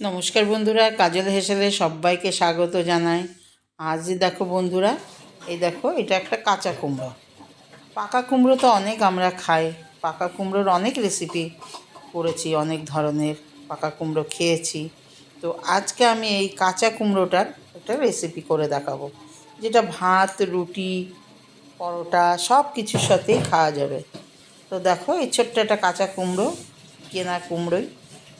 নমস্কার বন্ধুরা, কাজল হেসেলে সবাইকে স্বাগত জানাই। আজ দেখো বন্ধুরা, এই দেখো, এটা একটা কাঁচা কুমড়ো। পাকা কুমড়ো তো অনেক আমরা খাই, পাকা কুমড়োর অনেক রেসিপি করেছি, অনেক ধরনের পাকা কুমড়ো খেয়েছি। তো আজকে আমি এই কাঁচা কুমড়োটার একটা রেসিপি করে দেখাবো, যেটা ভাত, রুটি, পরোটা সব কিছুর সাথেই খাওয়া যাবে। তো দেখো, এই ছোট্ট একটা কাঁচা কুমড়ো, কেনা কুমড়োই।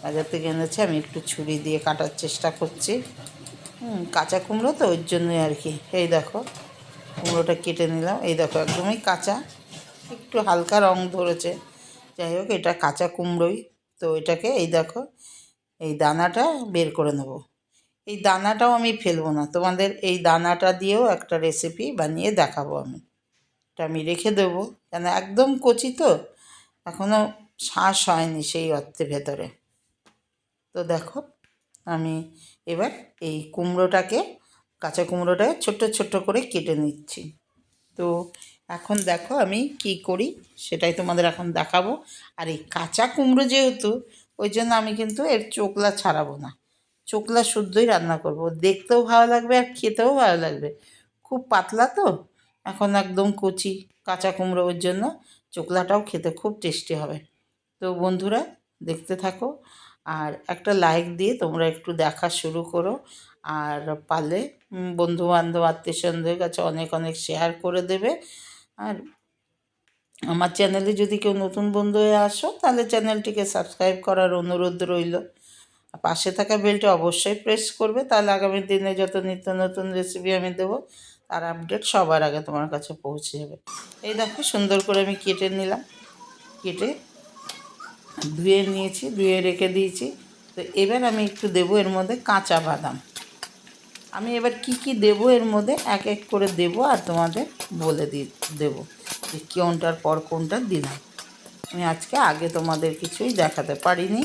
বাজার থেকে এনেছে, আমি একটু ছুরি দিয়ে কাটার চেষ্টা করছি। হুম, কাঁচা কুমড়ো তো ওই জন্যই আর কি। এই দেখো, কুমড়োটা কেটে নিলাম। এই দেখো, একদমই কাঁচা, একটু হালকা রং ধরেছে। যাই হোক, এটা কাঁচা কুমড়োই। তো এটাকে, এই দেখো, এই দানাটা বের করে নেব। এই দানাটাও আমি ফেলব না। তোমাদের এই দানাটা দিয়েও একটা রেসিপি বানিয়ে দেখাবো আমি। এটা আমি রেখে দেবো। কেন, একদম কচি তো। এখনও শ্বাস হয়নি সেই অর্থে ভেতরে। তো দেখো, আমি এবার এই কুমড়োটাকে, কাঁচা কুমড়োটাকে ছোট্ট ছোট্ট করে কেটে নিচ্ছি। তো এখন দেখো আমি কি করি, সেটাই তোমাদের এখন দেখাবো। আর এই কাঁচা কুমড়ো যেহেতু, ওই জন্য আমি কিন্তু এর চোকলা ছাড়াবো না। চোকলা শুদ্ধই রান্না করব। দেখতেও ভালো লাগবে আর খেতেও ভালো লাগবে। খুব পাতলা তো, এখন একদম কচি কাঁচা কুমড়ো, ওর জন্য চোকলাটাও খেতে খুব টেস্টি হবে। তো বন্ধুরা, দেখতে থাকো। আর একটা লাইক দিয়ে তোমরা একটু দেখা শুরু করো। আর পারলে বন্ধু বান্ধব আত্মীয় স্বজনদের কাছে অনেক অনেক শেয়ার করে দেবে। আর আমার চ্যানেলে যদি কেউ নতুন বন্ধু হয়ে আসো, তাহলে চ্যানেলটিকে সাবস্ক্রাইব করার অনুরোধ রইল। পাশে থাকা বেলটা অবশ্যই প্রেস করবে, তাহলে আগামী দিনে যত নিত্য নতুন রেসিপি আমি দেবো, তার আপডেট সবার আগে তোমার কাছে পৌঁছে যাবে। এই দেখো সুন্দর করে আমি কেটে নিলাম। কেটে ধুয়ে নিয়েছি, ধুয়ে রেখে দিয়েছি। তো এবার আমি একটু দেবো এর মধ্যে কাঁচা বাদাম। আমি এবার কি কি দেবো এর মধ্যে এক এক করে দেবো আর তোমাদের বলে দি, দেবো যে কোনটার পর কোনটা দিলাম। আমি আজকে আগে তোমাদের কিছুই দেখাতে পারিনি।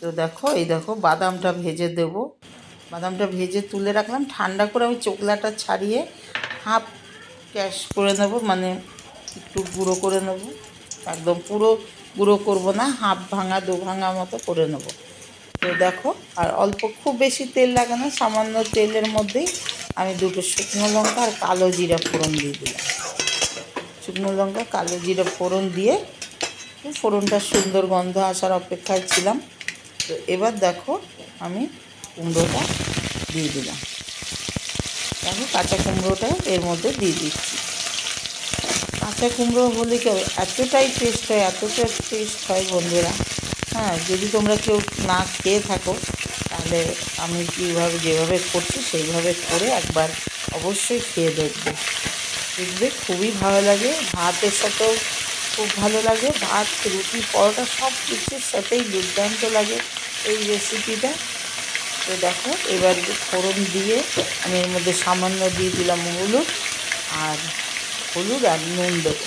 তো দেখো, এই দেখো বাদামটা ভেজে দেব। বাদামটা ভেজে তুলে রাখলাম। ঠান্ডা করে আমি চোকলাটা ছাড়িয়ে হাফ ক্যাশ করে নেব মানে একটু গুঁড়ো করে নেব। একদম পুরো, গুঁড়ো করব না, হাফ ভাঙা, দু ভাঙা মতো করে নেব। তো দেখো, আর অল্প, খুব বেশি তেল লাগে না, সামান্য তেলের মধ্যেই আমি দুটো শুকনো লঙ্কা আর কালো জিরা ফোড়ন দিয়ে দিলাম। শুকনো লঙ্কা, কালো জিরা ফোড়ন দিয়ে ফোড়নটা সুন্দর গন্ধ আসার অপেক্ষায় ছিলাম। তো এবার দেখো, আমি কুমড়োটা দিয়ে দিলাম। দেখো, কাঁচা কুমড়োটা এর মধ্যে দিয়ে দিচ্ছি। কাঁচা কুমড়ো হলে কেউ এতটাই টেস্ট হয়, এতটা টেস্ট হয় বন্ধুরা। হ্যাঁ যদি তোমরা কেউ না খেয়ে থাকো, তাহলে আমি কীভাবে যেভাবে করছি, সেইভাবে করে একবার অবশ্যই খেয়ে দেখবে। দেখবে খুবই ভালো লাগে, ভাতের সাথেও খুব ভালো লাগে, ভাত, রুটি, পরোটা সব কিছুর সাথেই দুর্দান্ত লাগে এই রেসিপিটা তো দেখো, এবার ফোড়ন দিয়ে আমি এর মধ্যে সামান্য দিয়ে দিলাম হলুদ, আর হলুদ আর নুন দেবো।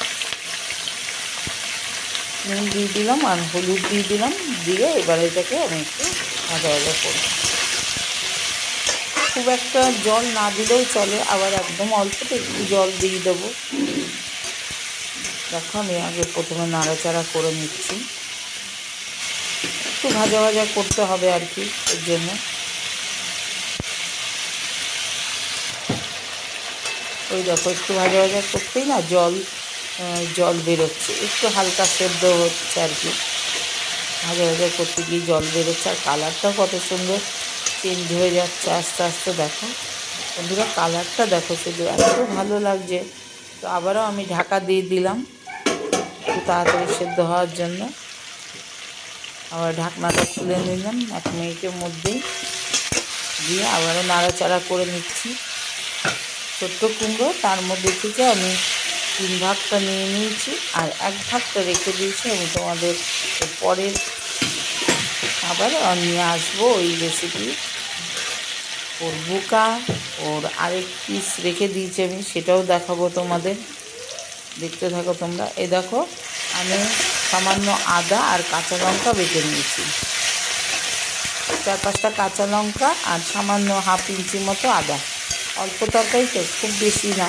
নুন দিয়ে দিলাম আর হলুদ দিয়ে দিলাম। দিয়ে এবার এটাকে আমি একটু ভাজা ভাজা করব। খুব একটা জল না দিলেও চলে, আবার একদম অল্প একটু জল দিয়ে দেবো। দেখো আমি আগে প্রথমে নাড়াচাড়া করে নিচ্ছি। একটু ভাজা ভাজা করতে হবে আর কি, এর জন্য। ওই দেখো, একটু ভাজা ভাজা করতেই না জল জল বেরোচ্ছে। একটু হালকা সেদ্ধ হচ্ছে আর কি। ভাজা ভাজা করতে গিয়ে জল বেরোচ্ছে। আর কালারটাও কত সুন্দর চেঞ্জ হয়ে যাচ্ছে আস্তে আস্তে, দেখো। বন্ধুরা, কালারটা দেখো শুধু, এত ভালো লাগছে। তো আবারও আমি ঢাকা দিয়ে দিলাম, একটু তাড়াতাড়ি সেদ্ধ হওয়ার জন্য। আবার ঢাকনাটা খুলে নিলাম, এক মিনিটের মধ্যেই। দিয়ে আবারও নাড়াচাড়া করে নিচ্ছি। ছোট্ট কুমড়ো, তার মধ্যে থেকে আমি তিন ভাগটা নিয়ে নিয়েছি আর এক ভাগটা রেখে দিয়েছি। আমি তোমাদের পরের আবার নিয়ে আসব, ওই রেসিপি ওর বুকা, ওর আরেক পিস রেখে দিয়েছি আমি, সেটাও দেখাবো তোমাদের। দেখতে থাকো তোমরা। এ দেখো, আমি সামান্য আদা আর কাঁচা লঙ্কা বেটে নিয়েছি। চার পাঁচটা কাঁচা লঙ্কা আর সামান্য হাফ ইঞ্চি মতো আদা। অল্প তরকারি তো, খুব বেশি না।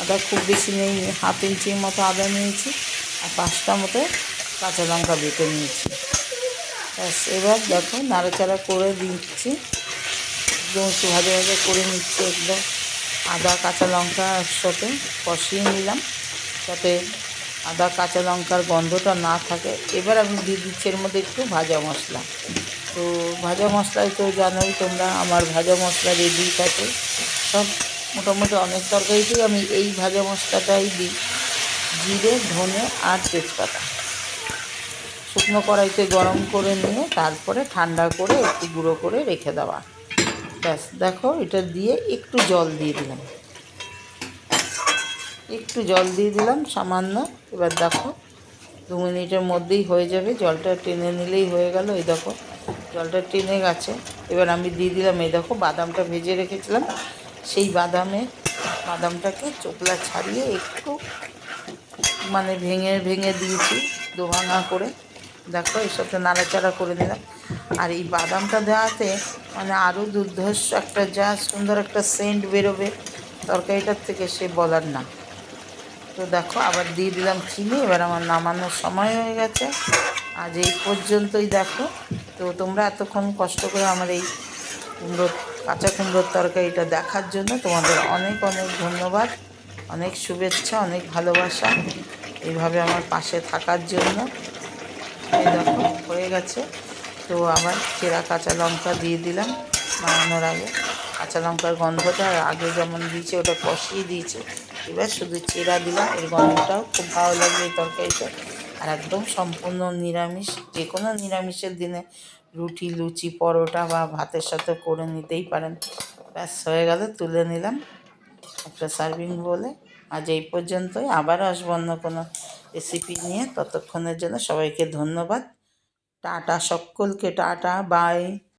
আদা খুব বেশি নেই, হাফ ইঞ্চির মতো আদা নিয়েছি আর পাঁচটা মতো কাঁচা লঙ্কা বেটে নিয়েছি। ব্যাস, এবার দেখো নাড়াচাড়া করে দিচ্ছি। একদম একটু ভাজা ভাজা করে নিচ্ছি একদম। আদা, কাঁচা লঙ্কা একসাথে কষিয়ে নিলাম। যাতে আদা, কাঁচা লঙ্কার গন্ধটা না থাকে। এবার আমি দিয়ে দিচ্ছি এর মধ্যে একটু ভাজা মশলা। তো ভাজা মশলায় তো জানোই তোমরা, আমার ভাজা মশলা রেডি থাকে। সব মোটামুটি অনেক তরকারিতেই আমি এই ভাজা মশলাটাই দিই। জিরে, ধনে আর তেজপাতা। শুকনো কড়াইতে গরম করে নিয়ে তারপরে ঠান্ডা করে একটু গুঁড়ো করে রেখে দেওয়া। ব্যাস, দেখো এটা দিয়ে একটু জল দিয়ে দিলাম। একটু জল দিয়ে দিলাম, সামান্য। এবার দেখো, দু মিনিটের মধ্যেই হয়ে যাবে। জলটা টেনে নিলেই হয়ে গেল। এই দেখো, জলটা টেনে গেছে। এবার আমি দিয়ে দিলাম, এই দেখো, বাদামটা ভেজে রেখেছিলাম। সেই বাদামে, বাদামটাকে চোকলা ছাড়িয়ে একটু মানে ভেঙে ভেঙে দিয়েছি, দোভাঙা করে। দেখো, এর সাথে নাড়াচাড়া করে দিলাম আর এই বাদামটা দেওয়াতে মানে আরও দুর্ধর্ষ একটা, যা সুন্দর একটা সেন্ট বেরোবে। তরকারিটার থেকে সে বলার না। তো দেখো, আবার দিয়ে দিলাম চিনি, এবার আমার নামানোর সময় হয়ে গেছে। আজ এই পর্যন্তই দেখো। তো তোমরা এতক্ষণ কষ্ট করে আমার এই কুমড়োর কাঁচা কুমড়োর তরকারিটা দেখার জন্য তোমাদের অনেক অনেক ধন্যবাদ, অনেক শুভেচ্ছা, অনেক ভালোবাসা এইভাবে আমার পাশে থাকার জন্য। এই দেখো, হয়ে গেছে। তো আবার চেরা কাঁচা লঙ্কা দিয়ে দিলাম। নামানোর আগে কাঁচা লঙ্কার গন্ধটা আগে যেমন দিয়েছে, ওটা কষিয়ে দিয়েছে। এবার শুধু চেরা দিলাম, এর গন্ধটাও খুব ভালো লাগবে এই তরকারিটা আর একদম সম্পূর্ণ নিরামিষ যে কোনো নিরামিষের দিনে রুটি, লুচি, পরোটা বা ভাতের সাথে করে নিতেই পারেন। ব্যাস, হয়ে গেল, তুলে নিলাম একটা সার্ভিং বলে। আজ এই পর্যন্তই আবার আসব অন্য কোনো রেসিপি নিয়ে। ততক্ষণের জন্য সবাইকে ধন্যবাদ। টাটা সকলকে, টাটা, বাই।